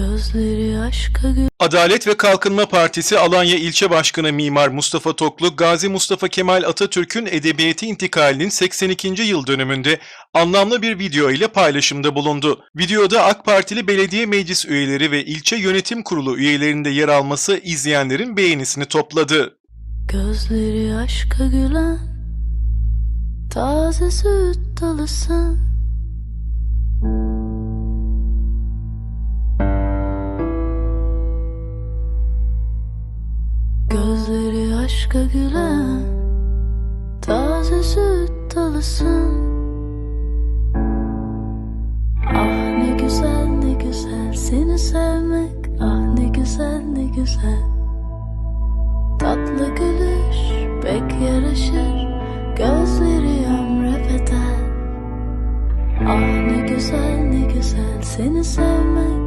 Gözleri aşka gül Adalet ve Kalkınma Partisi Alanya İlçe Başkanı Mimar Mustafa Toklu, Gazi Mustafa Kemal Atatürk'ün edebiyatı intikalinin 82. yıl dönümünde anlamlı bir video ile paylaşımda bulundu. Videoda AK Partili belediye meclis üyeleri ve ilçe yönetim kurulu üyelerinde yer alması izleyenlerin beğenisini topladı. Gözleri aşka gülen Taze süt dalısın aşka gülen Taze süt dalısın. Ah ne güzel ne güzel. Seni sevmek Ah ne güzel ne güzel. Tatlı gülüş pek yaraşır. Gözleri ömre bedel Ah ne güzel ne güzel. Seni sevmek